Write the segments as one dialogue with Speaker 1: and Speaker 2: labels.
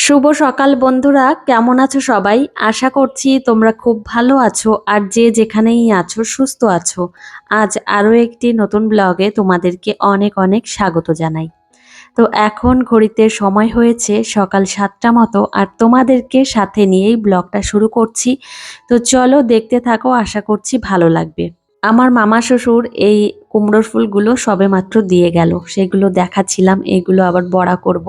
Speaker 1: শুভ সকাল বন্ধুরা, কেমন আছো সবাই? আশা করছি তোমরা খুব ভালো আছো আর যে যেখানেই আছো, সুস্থ আছো। আজ আরও একটি নতুন ব্লগে তোমাদেরকে অনেক অনেক স্বাগত জানাই। তো এখন ঘড়িতে সময় হয়েছে সকাল সাতটা মতো আর তোমাদেরকে সাথে নিয়েই ব্লগটা শুরু করছি। তো চলো দেখতে থাকো, আশা করছি ভালো লাগবে। আমার মামা শ্বশুর এই কুমড়োর ফুলগুলো সবে মাত্র দিয়ে গেল। সেগুলো দেখাচ্ছিলাম, এগুলো আবার বড়া করব।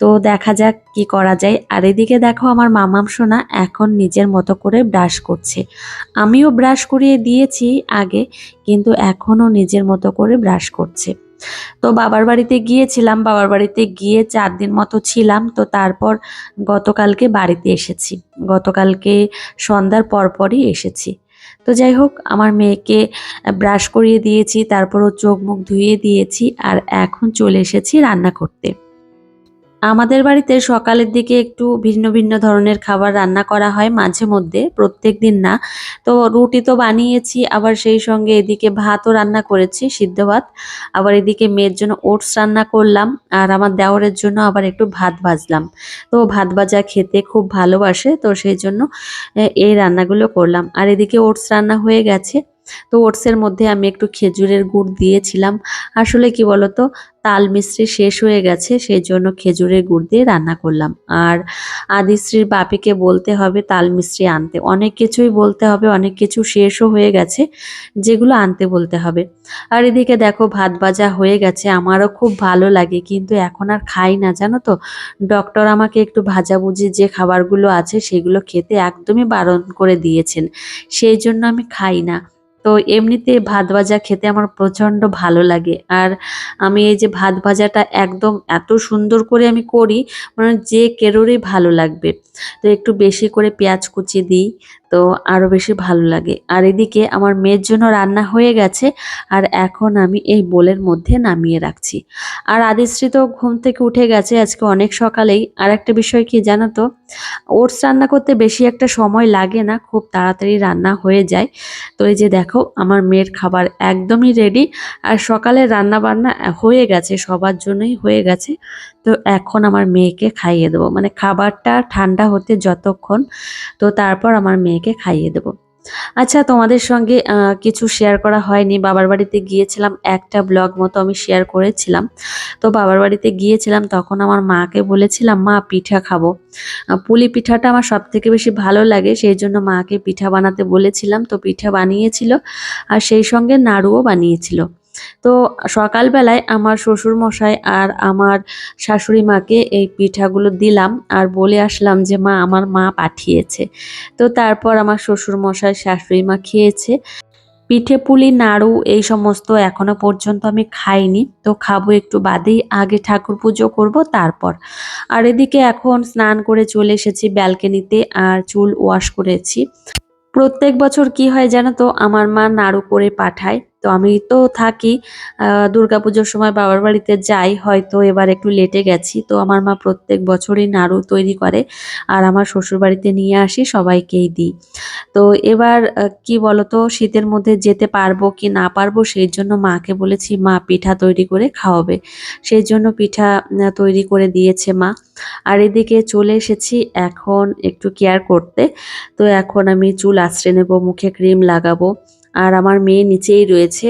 Speaker 1: তো দেখা যাক কি করা যায়। আর এদিকে দেখো আমার মামাম সোনা এখন নিজের মতো করে ব্রাশ করছে। আমিও ব্রাশ করিয়ে দিয়েছি আগে, কিন্তু এখনও নিজের মতো করে ব্রাশ করছে। তো বাবার বাড়িতে গিয়েছিলাম, বাবার বাড়িতে গিয়ে চার দিন মতো ছিলাম। তো তারপর গতকালকে বাড়িতে এসেছি। গতকালকে সন্ধ্যার পরপরই এসেছি। তো যাই হোক, আমার মেয়েকে ব্রাশ করিয়ে দিয়েছি, তারপরও চোখ মুখ ধুয়ে দিয়েছি, আর এখন চলে এসেছি রান্না করতে। আমাদের বাড়িতে সকালের দিকে একটু ভিন্ন ভিন্ন ধরনের খাবার রান্না করা হয় মাঝে মধ্যে, প্রত্যেক দিন না। তো রুটি তো বানিয়েছি, আবার সেই সঙ্গে এদিকে ভাতও রান্না করেছি, সিদ্ধ ভাত। আবার এদিকে মেয়ের জন্য ওটস রান্না করলাম, আর আমার দেওরের জন্য আবার একটু ভাত ভাজলাম। তো ভাত ভাজা খেতে খুব ভালোবাসে, তো সেই জন্য এই রান্নাগুলো করলাম। আর এদিকে ওটস রান্না হয়ে গেছে। তো ওটসের মধ্যে আমি একটু খেজুরের গুড় দিয়েছিলাম। আসলে কি বলতো, তাল মিশ্রি শেষ হয়ে গেছে, সেই জন্য খেজুরের গুড় দিয়ে রান্না করলাম। আর আদিশ্রীর বাপিকে বলতে হবে তাল মিশ্রি আনতে। অনেক কিছুই বলতে হবে, অনেক কিছু শেষও হয়ে গেছে, যেগুলো আনতে বলতে হবে। আর এদিকে দেখো, ভাত ভাজা হয়ে গেছে, আমারও খুব ভালো লাগে, কিন্তু এখন আর খাই না, জানো তো। ডক্টর আমাকে একটু ভাজাভুজি যে খাবারগুলো আছে, সেগুলো খেতে একদমই বারণ করে দিয়েছেন। সেই জন্য আমি খাই না। তো এমনিতে ভাত ভাজা খেতে আমার প্রচণ্ড ভালো লাগে। আর আমি এই যে ভাত ভাজাটা একদম এত সুন্দর করে আমি করি মানে যে কেরোরই ভালো লাগবে। তো একটু বেশি করে পেঁয়াজ কুচি দিই, তো আরও বেশি ভালো লাগে। আর এদিকে আমার মেয়ের জন্য রান্না হয়ে গেছে, আর এখন আমি এই বোলের মধ্যে নামিয়ে রাখছি। আর আদিশ্রী তো ঘুম থেকে উঠে গেছে, আজকে অনেক সকালেই। আর একটা বিষয় কি জানো তো? ওটস রান্না করতে বেশি একটা সময় লাগে না, খুব তাড়াতাড়ি রান্না হয়ে যায়। তো এই যে দেখো আমার মেয়ের খাবার একদমই রেডি আর সকালে রান্না বান্না হয়ে গেছে, সবার জন্যই হয়ে গেছে। তো এখন আমার মেয়েকে খাইয়ে দেবো। মানে খাবারটা ঠান্ডা হতে যতক্ষণ, তো তারপর আমার মেয়েকে খাইয়ে দেবো। আচ্ছা তোমাদের সঙ্গে কিছু শেয়ার করা হয়নি। বাবার বাড়িতে গিয়েছিলাম, একটা ব্লগ মতো আমি শেয়ার করেছিলাম। তো বাবার বাড়িতে গিয়েছিলাম, তখন আমার মাকে বলেছিলাম, মা, পিঠা খাব। পুলি পিঠাটা আমার সব থেকে বেশি ভালো লাগে, সেই জন্য মাকে পিঠা বানাতে বলেছিলাম। তো পিঠা বানিয়েছিল, আর সেই সঙ্গে নাড়ুও বানিয়েছিল। তো সকালবেলায় আমার শ্বশুর মশাই আর আমার শাশুড়ি মাকে এই পিঠাগুলো দিলাম আর বলে আসলাম যে, মা, আমার মা পাঠিয়েছে। তো তারপর আমার শ্বশুর মশাই শাশুড়ি মা খেয়েছে। পিঠে পুলি, নাড়ু এই সমস্ত এখনও পর্যন্ত আমি খাইনি। তো খাব একটু বাদেই, আগে ঠাকুর পুজো করব তারপর। আর এদিকে এখন স্নান করে চলে এসেছি ব্যালকনিতে আর চুল ওয়াশ করেছি। প্রত্যেক বছর কি হয় জানো তো, আমার মা নাড়ু করে পাঠায়। তো আমি তো থাকি দুর্গা পুজোর সময় বাবার বাড়িতে যাই, হয়তো এবার একটু লেটে গেছি। তো আমার মা প্রত্যেক বছরই নাড়ু তৈরি করে আর আমার শ্বশুর বাড়িতে নিয়ে আসি, সবাইকেই দিই। তো এবার কি বলতো, শীতের মধ্যে যেতে পারব কি না পারব সেই জন্য মাকে বলেছি, মা, পিঠা তৈরি করে খাওয়াবে। সেই জন্য পিঠা তৈরি করে দিয়েছে মা। আর এদিকে চলে এসেছি এখন একটু কেয়ার করতে। তো এখন আমি চুল আশ্রে নেব, মুখে ক্রিম লাগাবো। আর আমার মেয়ে নিচেই রয়েছে।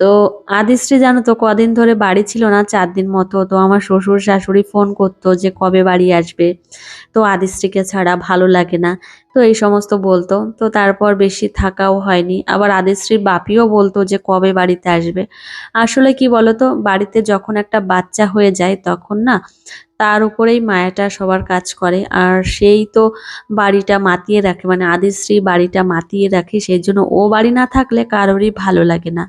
Speaker 1: তো আদিশ্রী জানো তো, কদিন ধরে বাড়ি ছিল না, চার দিন মতো। তো আমার শ্বশুর শাশুড়ি ফোন করতো যে, কবে বাড়ি আসবে? তো আদিশ্রীকে ছাড়া ভালো লাগে না। তো এই সমস্ত বলতো। তো তারপর বেশি থাকাও হয়নি। আবার আদিশ্রীর বাপিও বলতো যে, কবে বাড়িতে আসবে? আসলে কি বলতো, বাড়িতে যখন একটা বাচ্চা হয়ে যায়, তখন না তার উপরেই মায়াটা সবার কাজ করে। আর সেই তো বাড়িটা মাতিয়ে রাখে মানে আদিশ্রী বাড়িটা মাতিয়ে রাখে, সেই জন্য ও বাড়ি না থাকলে কারোরই ভালো লাগে না।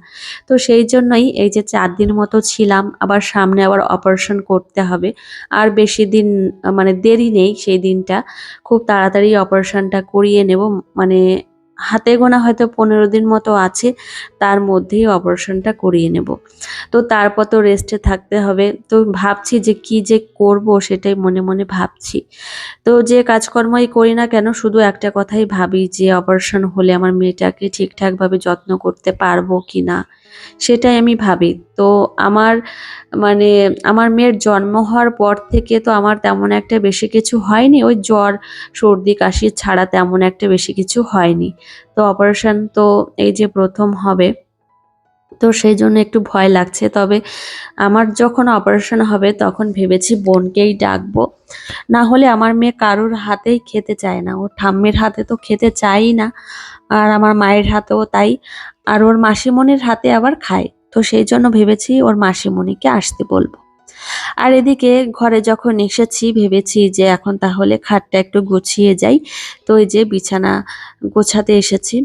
Speaker 1: তো সেই জন্যই এই যে চার দিন মতো ছিলাম, আবার সামনে আবার অপারেশন করতে হবে। আর বেশি দিন মানে দেরি নেই সেই দিনটা। খুব তাড়াতাড়ি অপারেশনটা করিয়ে নেব মানে হাতে গোনা হয়তো পনেরো দিন মতো আছে, তার মধ্যেই অপারেশনটা করিয়ে নেব। তো তারপর তো রেস্টে থাকতে হবে। তো ভাবছি যে কি যে করব সেটাই মনে মনে ভাবছি। তো যে কাজকর্মই করি না কেন, শুধু একটা কথাই ভাবি যে অপারেশন হলে আমার মেয়েটাকে ঠিকঠাকভাবে যত্ন করতে পারব কি না, সেটাই আমি ভাবি। তো আমার মানে আমার মেয়ের জন্ম হওয়ার পর থেকে তো আমার তেমন একটা বেশি কিছু হয়নি, ওই জ্বর, সর্দি, কাশি ছাড়া তেমন একটা বেশি কিছু হয়নি। তো অপারেশন তো এই যে প্রথম হবে, তো সেই জন্য একটু ভয় লাগছে। তবে আমার যখন অপারেশন হবে তখন ভেবেছি বোনকেই ডাকবো। না হলে আমার মেয়ে কারোর হাতেই খেতে চায় না। ওর ঠাম্মির হাতে তো খেতে চায়ই না, আর আমার মায়ের হাতেও তাই। আর ওর মাসিমণির হাতে আবার খায়। তো সেই জন্য ভেবেছি ওর মাসিমণিকে আসতে বলব। আর এদিকে ঘরে যখন এসেছি, ভেবেছি যে এখন তাহলে খাটটা একটু গুছিয়ে যাই। তো এই যে বিছানা গোছাতে এসেছি।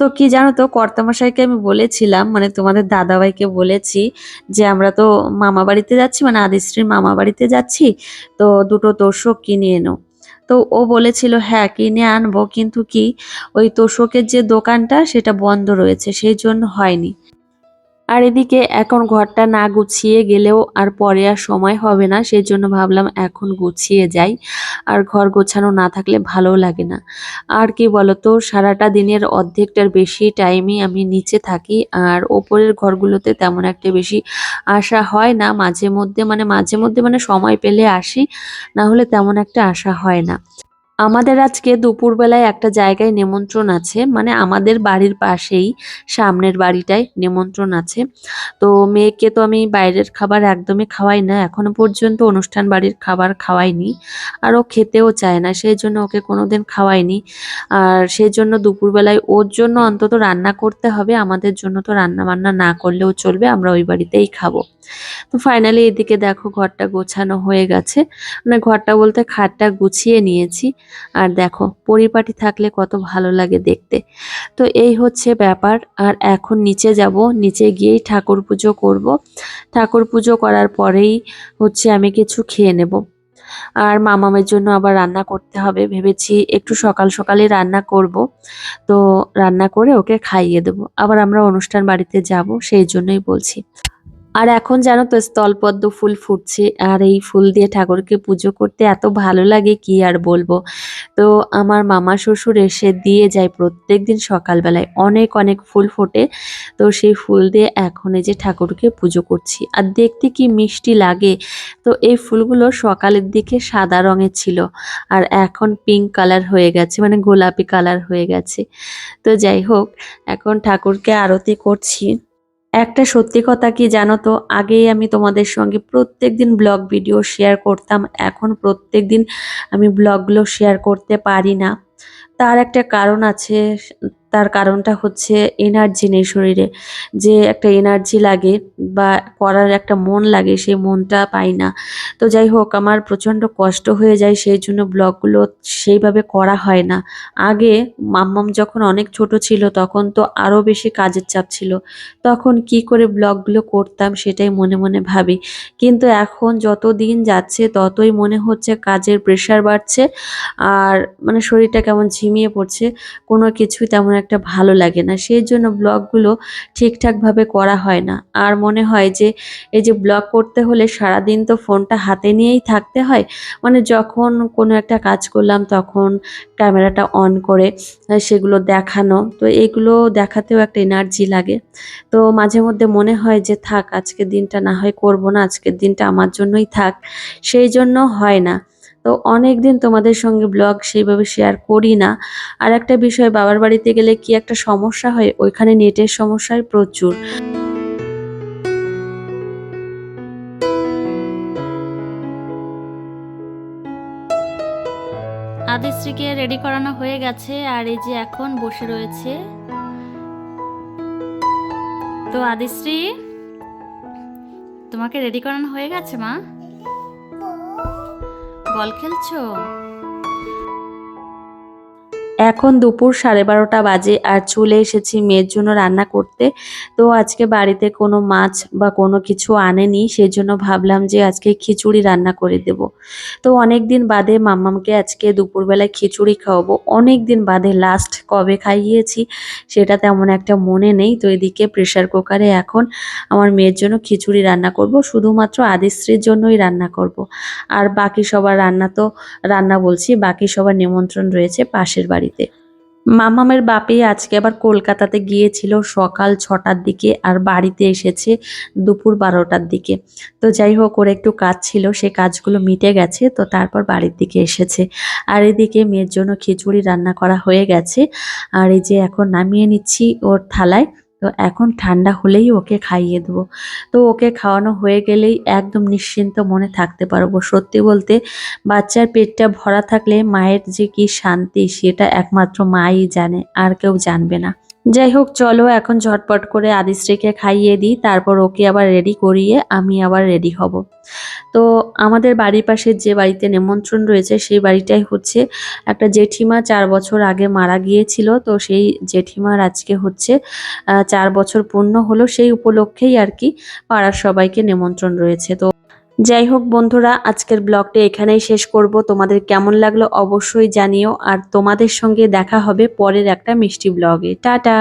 Speaker 1: তো কি জানো তো, কর্তামশাইকে আমি বলেছিলাম মানে তোমাদের দাদাভাইকে বলেছি যে আমরা তো মামা বাড়িতে যাচ্ছি মানে আদিশ্রীর মামা বাড়িতে যাচ্ছি, তো দুটো তোষক কিনে এনো। তো ও বলেছিল হ্যাঁ কিনে আনব, কিন্তু কি ওই তোষকের যে দোকানটা, সেটা বন্ধ রয়েছে, সেই জন্য হয়নি। আর এদিকে এখন ঘরটা না গুছিয়ে গেলেও আর পরে আর সময় হবে না সেই জন্য ভাবলাম এখন গুছিয়ে যাই। আর ঘর গোছানো না থাকলে ভালোও লাগে না। আর কি বলতো, সারাটা দিনের অর্ধেকটার বেশি টাইমই আমি নিচে থাকি, আর ওপরের ঘরগুলোতে তেমন একটা বেশি আসা হয় না। মাঝে মধ্যে মানে মাঝে মধ্যে মানে সময় পেলে আসি, না হলে তেমন একটা আসা হয় না। আমাদের আজকে দুপুরবেলায় একটা জায়গায় নিমন্ত্রণ আছে মানে আমাদের বাড়ির পাশেই, সামনের বাড়িটায় নিমন্ত্রণ আছে। তো মেয়েকে তো আমি বাইরের খাবার একদমই খাওয়াই না, এখনও পর্যন্ত অনুষ্ঠান বাড়ির খাবার খাওয়াইনি। আর ও খেতেও চায় না, সেই জন্য ওকে কোনোদিন খাওয়াইনি। আর সেই জন্য দুপুরবেলায় ওর জন্য অন্তত রান্না করতে হবে, আমাদের জন্য তো রান্না বান্না না করলেও চলবে, আমরা ওই বাড়িতেই খাব। তো ফাইনালি এদিকে দেখো ঘরটা গোছানো হয়ে গেছে। মানে ঘরটা বলতে খাটটা গুছিয়ে নিয়েছি। আর দেখো, পরিপাটি থাকলে কত ভালো লাগে দেখতে। তো এই হচ্ছে ব্যাপার। আর এখন নিচে যাব। নিচে গিয়েই ঠাকুর পুজো করব। ঠাকুর পুজো করার পরেই হচ্ছে আমি কিছু খেয়ে নেব। আর মামামের জন্য আবার রান্না করতে হবে। ভেবেছি একটু সকাল সকালে রান্না করব। তো রান্না করে ওকে খাইয়ে দেবো। আবার আমরা অনুষ্ঠান বাড়িতে যাব, সেই জন্যই বলছি। আর এখন জানো তো, স্থলপদ্ম ফুল ফুটছে আর এই ফুল দিয়ে ঠাকুরকে পুজো করতে এত ভালো লাগে, কি আর বলব? তো আমার মামা শ্বশুর এসে দিয়ে যায় প্রত্যেক দিন সকালবেলায়। অনেক অনেক ফুল ফোটে। তো সেই ফুল দিয়ে এখন এই যে ঠাকুরকে পুজো করছি। আর দেখতে কি মিষ্টি লাগে। তো এই ফুলগুলো সকালের দিকে সাদা রঙের ছিল। আর এখন পিঙ্ক কালার হয়ে গেছে মানে গোলাপি কালার হয়ে গেছে। তো যাই হোক, এখন ঠাকুরকে আরতি করছি। একটা সত্যি কথা কি জানো তো? আগেই আমি তোমাদের সঙ্গে প্রত্যেক দিন ব্লগ ভিডিও শেয়ার করতাম। এখন প্রত্যেক দিন আমি ব্লগগুলো শেয়ার করতে পারি না। তার একটা কারণ আছে তার কারণটা হচ্ছে এনার্জি নেই শরীরে। যে একটা এনার্জি লাগে বা করার একটা মন লাগে সেই মনটা পাই না। তো যাই হোক, আমার প্রচণ্ড কষ্ট হয়ে যায়, সেই জন্য ব্লগগুলো সেইভাবে করা হয় না। আগে মাম্মাম যখন অনেক ছোট ছিল, তখন তো আরও বেশি কাজের চাপ ছিল। তখন কি করে ব্লগগুলো করতাম সেটাই মনে মনে ভাবি। কিন্তু এখন যত দিন যাচ্ছে, ততই মনে হচ্ছে কাজের প্রেশার বাড়ছে, আর মানে শরীরটা কেমন ঝিমিয়ে পড়ছে, কোনো কিছুই তেমন একটা ভালো লাগে না। সেই জন্য ব্লগগুলো ঠিকঠাকভাবে করা হয় না। আর মনে হয় যে, এই যে ব্লগ করতে হলে সারাদিন তো ফোনটা হাতে নিয়েই থাকতে হয়। মানে যখন কোনো একটা কাজ করলাম তখন ক্যামেরাটা অন করে সেগুলো দেখানো। তো এগুলো দেখাতেও একটা এনার্জি লাগে। তো মাঝে মধ্যে মনে হয় যে, থাক, আজকের দিনটা না হয় করব না, আজকের দিনটা আমার জন্যই থাক। সেই জন্য হয় না। তো অনেক দিন তোমাদের সঙ্গে ব্লগ সেইভাবে শেয়ার করি না। আর একটা বিষয়, বাবার বাড়িতে গেলে কি একটা সমস্যা হয়? ওইখানে নেটের সমস্যায় প্রচুর।
Speaker 2: আদিশ্রীকে রেডি করানো হয়ে গেছে, আর এই যে এখন বসে রয়েছে। তো আদিশ্রী, তোমাকে রেডি করানো হয়ে গেছে, মা? বল খেলছো?
Speaker 1: এখন দুপুর সাড়ে বারোটা বাজে আর চলে এসেছি মেয়ের জন্য রান্না করতে। তো আজকে বাড়িতে কোনো মাছ বা কোনো কিছু আনেনি সেই জন্য ভাবলাম যে আজকে খিচুড়ি রান্না করে দেব। তো অনেক দিন বাদে মাম্মামকে আজকে দুপুরবেলায় খিচুড়ি খাওয়াবো। অনেক দিন বাদে লাস্ট কবে খাইয়েছি, সেটা তেমন একটা মনে নেই। তো এদিকে প্রেশার কুকারে এখন আমার মেয়ের জন্য খিচুড়ি রান্না করব। শুধুমাত্র আদিশ্রীর জন্যই রান্না করব। আর বাকি সবার রান্না তো, রান্না বলছি, বাকি সবার নিমন্ত্রণ রয়েছে পাশের বাড়িতে। মামামের বাপি আজকে আবার কলকাতাতে গিয়েছিল সকাল ছটার দিকে আর বাড়িতে এসেছে দুপুর বারোটার দিকে। তো যাই হোক, ওর একটু কাজ ছিল, সে কাজগুলো মিটে গেছে, তো তারপর বাড়ির দিকে এসেছে। আর এদিকে মেয়ের জন্য খিচুড়ি রান্না করা হয়ে গেছে। আর এই যে এখন নামিয়ে নিচ্ছি ওর থালায়। তো এখন ঠান্ডা হলেই ওকে খাইয়ে দেবো। তো ওকে খাওয়ানো হয়ে গেলেই একদম নিশ্চিন্ত মনে থাকতে পারব। সত্যি বলতে বাচ্চার পেটটা ভরা থাকলে মায়ের যে কি শান্তি, সেটা একমাত্র মাই জানে, আর কেউ জানবে না। যাই হোক চলো এখন ঝটপট করে আদিশ্রীকে খাইয়ে দিই, তারপর ওকে আবার রেডি করিয়ে আমি আবার রেডি হব। তো আমাদের বাড়ির পাশে যে বাড়িতে নিমন্ত্রণ রয়েছে, সেই বাড়িটাই হচ্ছে একটা জেঠিমা চার বছর আগে মারা গিয়েছিল। তো সেই জেঠিমার আজকে হচ্ছে চার বছর পূর্ণ হলো সেই উপলক্ষেই আর কি পাড়ার সবাইকে নিমন্ত্রণ রয়েছে। তো যাই হোক বন্ধুরা, আজকের ব্লগটি এখানেই শেষ করব। তোমাদের কেমন লাগল অবশ্যই জানিও। আর তোমাদের সঙ্গে দেখা হবে পরের একটা মিষ্টি ব্লগে। টাটা!